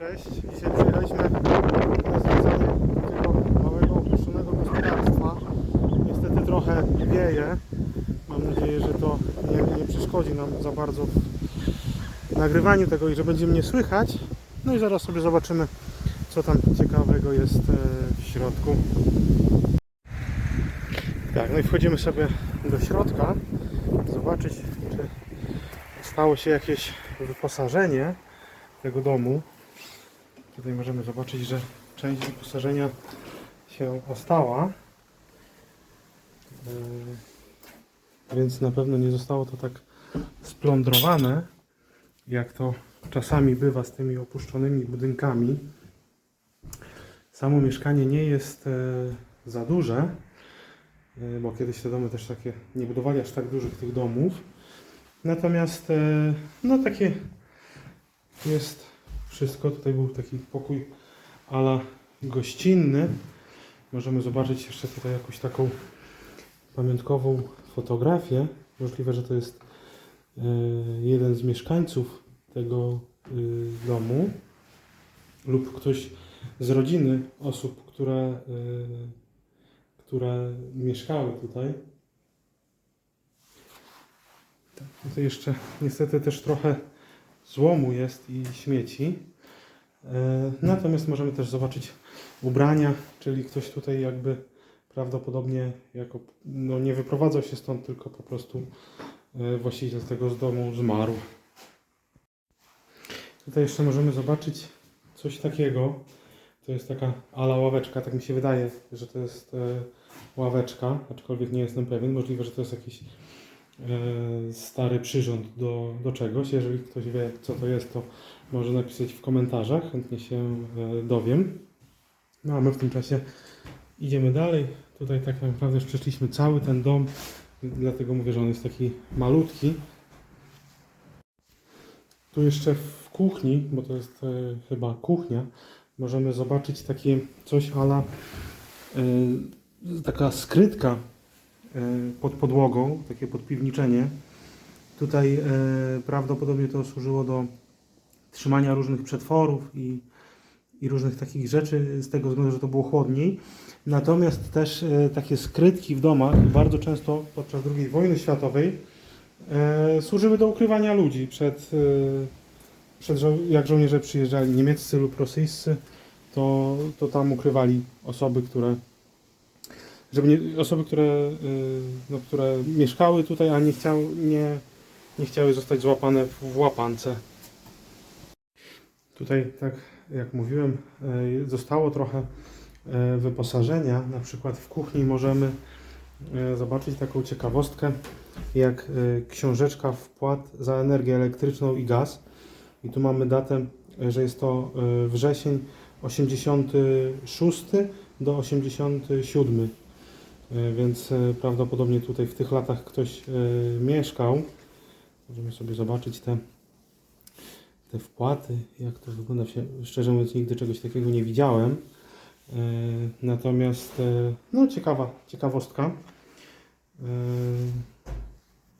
Cześć, dzisiaj przyjechaliśmy na zwiedzanie takiego małego opuszczonego gospodarstwa. Niestety trochę wieje. Mam nadzieję, że to nie, nie przeszkodzi nam za bardzo w nagrywaniu tego i że będzie mnie słychać. No i zaraz sobie zobaczymy, co tam ciekawego jest e, w środku. Tak, no i wchodzimy sobie do środka, zobaczyć, czy stało się jakieś wyposażenie tego domu. Tutaj możemy zobaczyć, że część wyposażenia się ostała. Yy, Więc na pewno nie zostało to tak splądrowane, jak to czasami bywa z tymi opuszczonymi budynkami. Samo mieszkanie nie jest e, za duże, e, bo kiedyś te domy też takie nie budowali aż tak dużych tych domów. Natomiast e, no takie jest wszystko. Tutaj był taki pokój ala gościnny. Możemy zobaczyć jeszcze tutaj jakąś taką pamiątkową fotografię. Możliwe, że to jest e, jeden z mieszkańców tego e, domu lub ktoś z rodziny osób, które, które mieszkały tutaj. Tutaj jeszcze niestety też trochę złomu jest i śmieci. E, Natomiast możemy też zobaczyć ubrania, czyli ktoś tutaj jakby prawdopodobnie jako, no nie wyprowadzał się stąd, tylko po prostu e, właściciel tego z domu zmarł. Tutaj jeszcze możemy zobaczyć coś takiego. To jest taka ala ławeczka, tak mi się wydaje, że to jest e, ławeczka, aczkolwiek nie jestem pewien. Możliwe, że to jest jakiś stary przyrząd do, do czegoś. Jeżeli ktoś wie, co to jest, to może napisać w komentarzach, chętnie się e, dowiem. No a my w tym czasie idziemy dalej. Tutaj tak naprawdę już przeszliśmy cały ten dom, dlatego mówię, że on jest taki malutki. Tu jeszcze w kuchni, bo to jest e, chyba kuchnia, możemy zobaczyć takie coś ala e, taka skrytka e, pod podłogą, takie podpiwniczenie. Tutaj e, prawdopodobnie to służyło do trzymania różnych przetworów i, i różnych takich rzeczy, z tego względu, że to było chłodniej. Natomiast też e, takie skrytki w domach bardzo często podczas II wojny światowej e, służyły do ukrywania ludzi przed, e, przed żo- jak żołnierze przyjeżdżali niemieccy lub rosyjscy, to, to tam ukrywali osoby, które żeby nie, osoby, które, y, no, które mieszkały tutaj, a nie, chciał, nie, nie chciały zostać złapane w, w łapance. Tutaj, tak jak mówiłem, y, zostało trochę y, wyposażenia. Na przykład w kuchni możemy zobaczyć taką ciekawostkę, jak książeczka wpłat za energię elektryczną i gaz. I tu mamy datę, że jest to wrzesień 86 do 87. E, Więc e, prawdopodobnie tutaj w tych latach ktoś e, mieszkał. Możemy sobie zobaczyć te, te wpłaty, jak to wygląda. Szczerze mówiąc, nigdy czegoś takiego nie widziałem. Natomiast, no ciekawa, ciekawostka.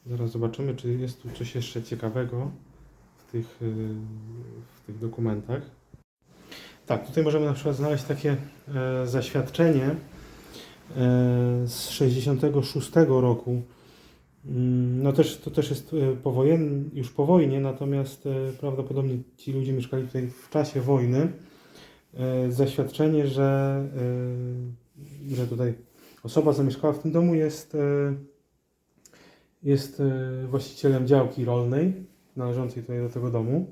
Zaraz zobaczymy, czy jest tu coś jeszcze ciekawego w tych, w tych dokumentach. Tak, tutaj możemy na przykład znaleźć takie zaświadczenie z 66 roku. Mm, No też, to też jest e, powojen, już po wojnie, natomiast e, prawdopodobnie ci ludzie mieszkali tutaj w czasie wojny. E, Zaświadczenie, że, e, że tutaj osoba zamieszkała w tym domu jest, e, jest e, właścicielem działki rolnej należącej tutaj do tego domu.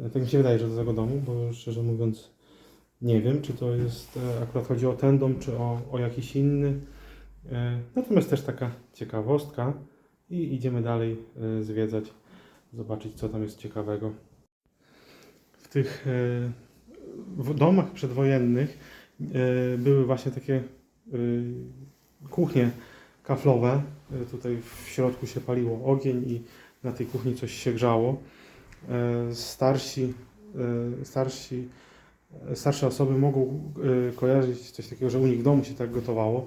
E, Tak mi się wydaje, że do tego domu, bo szczerze mówiąc nie wiem, czy to jest, e, akurat chodzi o ten dom, czy o, o jakiś inny. E, Natomiast też taka ciekawostka i idziemy dalej e, zwiedzać, zobaczyć co tam jest ciekawego. W tych w domach przedwojennych były właśnie takie kuchnie kaflowe. Tutaj w środku się paliło ogień i na tej kuchni coś się grzało. Starsi, starsi starsze osoby mogą y, kojarzyć coś takiego, że u nich w domu się tak gotowało.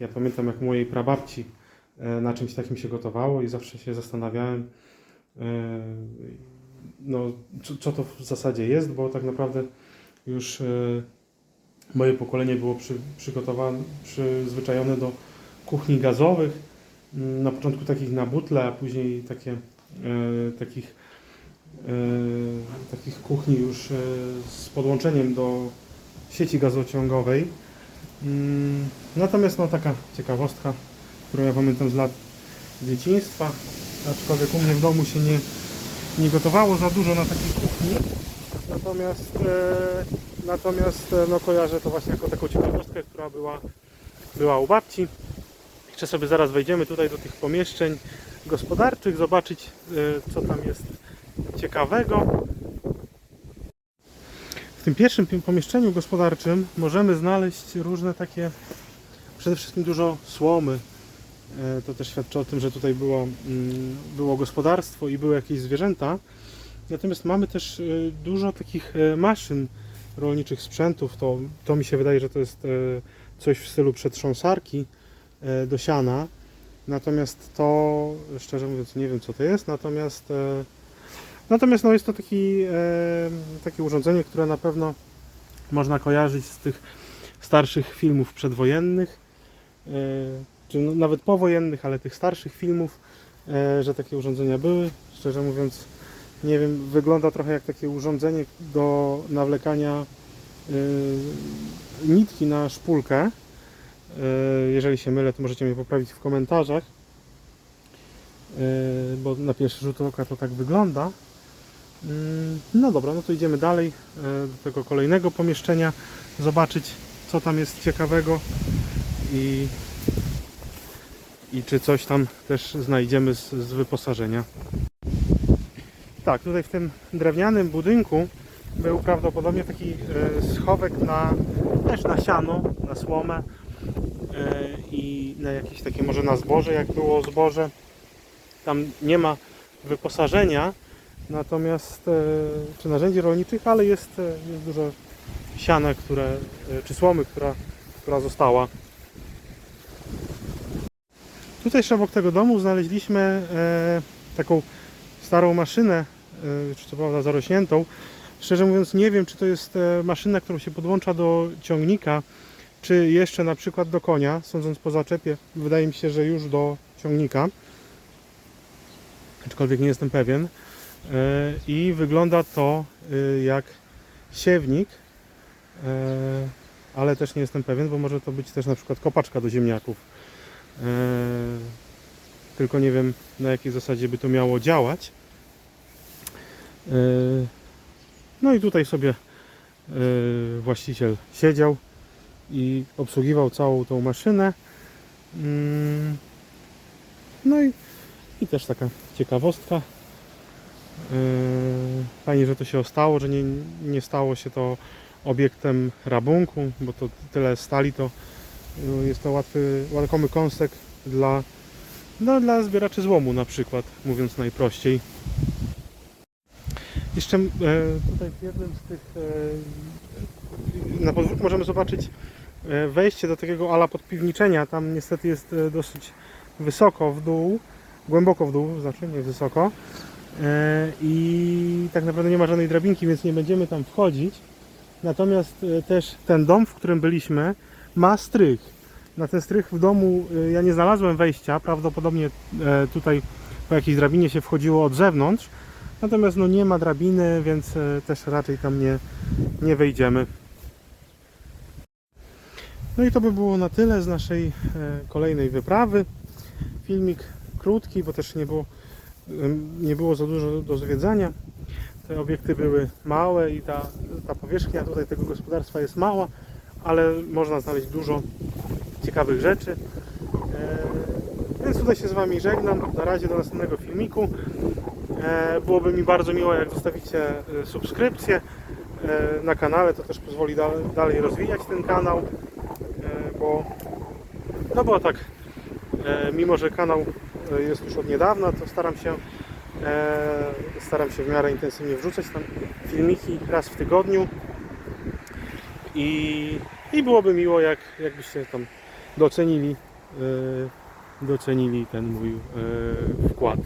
Ja pamiętam, jak mojej prababci y, na czymś takim się gotowało i zawsze się zastanawiałem, y, no, co, to w zasadzie jest, bo tak naprawdę już moje pokolenie było przy, przygotowane, przyzwyczajone do kuchni gazowych. Mm, Na początku takich na butle, a później takie, takich, takich kuchni już e, z podłączeniem do sieci gazociągowej. Mm, Natomiast no, taka ciekawostka, którą ja pamiętam z lat dzieciństwa, aczkolwiek u mnie w domu się nie, nie gotowało za dużo na takiej kuchni. Natomiast, e, natomiast e, no, kojarzę to właśnie jako taką ciekawostkę, która była, była u babci. Jeszcze sobie zaraz wejdziemy tutaj do tych pomieszczeń gospodarczych, zobaczyć e, co tam jest ciekawego. W tym pierwszym pi- pomieszczeniu gospodarczym możemy znaleźć różne takie, przede wszystkim dużo słomy. E, To też świadczy o tym, że tutaj było, mm, było gospodarstwo i były jakieś zwierzęta. Natomiast mamy też e, dużo takich e, maszyn rolniczych, sprzętów. To, to mi się wydaje, że to jest coś w stylu przetrząsarki do siana. Natomiast to, szczerze mówiąc, nie wiem co to jest. Natomiast, natomiast no jest to taki, e, takie urządzenie, które na pewno można kojarzyć z tych starszych filmów przedwojennych, e, czy no, nawet powojennych, ale tych starszych filmów, e, że takie urządzenia były. Szczerze mówiąc, nie wiem, wygląda trochę jak takie urządzenie do nawlekania y, nitki na szpulkę. Y, jeżeli się mylę, to możecie mnie poprawić w komentarzach, y, bo na pierwszy rzut oka to tak wygląda. Y, no dobra, no to idziemy dalej y, do tego kolejnego pomieszczenia, zobaczyć co tam jest ciekawego i, i czy coś tam też znajdziemy z, z wyposażenia. Tak, tutaj w tym drewnianym budynku był prawdopodobnie taki e, schowek na, też na siano, na słomę e, i na jakieś takie może na zboże, jak było zboże. Tam nie ma wyposażenia, natomiast e, czy narzędzi rolniczych, ale jest, e, jest dużo siana, które, e, czy słomy, która, która została. Tutaj jeszcze obok tego domu znaleźliśmy taką starą maszynę, czy co prawda zarośniętą. Szczerze mówiąc nie wiem, czy to jest maszyna, którą się podłącza do ciągnika, czy jeszcze na przykład do konia, sądząc po zaczepie. Wydaje mi się, że już do ciągnika. Aczkolwiek nie jestem pewien. E, I wygląda to e, jak siewnik, e, ale też nie jestem pewien, bo może to być też na przykład kopaczka do ziemniaków. Tylko nie wiem na jakiej zasadzie by to miało działać. No i tutaj sobie właściciel siedział i obsługiwał całą tą maszynę. Mm, No i, i też taka ciekawostka. Yy, Fajnie, że to się stało, że nie, nie stało się to obiektem rabunku, bo to tyle stali, to yy, jest to łatwy, łakomy kąsek dla no, dla zbieraczy złomu na przykład, mówiąc najprościej. Jeszcze e, tutaj w jednym z tych na podwórku możemy zobaczyć wejście do takiego ala podpiwniczenia. Tam niestety jest dosyć wysoko w dół, głęboko w dół, znaczy nie wysoko. E, I tak naprawdę nie ma żadnej drabinki, więc nie będziemy tam wchodzić. Natomiast e, też ten dom, w którym byliśmy, ma strych. Na ten strych w domu y, ja nie znalazłem wejścia. Prawdopodobnie e, tutaj po jakiejś drabinie się wchodziło od zewnątrz. Natomiast no nie ma drabiny, więc e, też raczej tam nie, nie wejdziemy. No i to by było na tyle z naszej e, kolejnej wyprawy. Filmik krótki, bo też nie było, nie było za dużo do zwiedzania. Te obiekty były małe i ta, ta powierzchnia tutaj tego gospodarstwa jest mała, ale można znaleźć dużo ciekawych rzeczy. E, Więc tutaj się z Wami żegnam. Na razie do następnego filmiku. E, Byłoby mi bardzo miło, jak zostawicie e, subskrypcję na kanale. To też pozwoli dalej, rozwijać ten kanał. Bo, no bo tak, mimo że kanał e, jest już od niedawna, to staram się e, staram się w miarę intensywnie wrzucać tam filmiki raz w tygodniu. I, i byłoby miło, jak, jakbyście tam docenili, e, docenili ten mój e, wkład.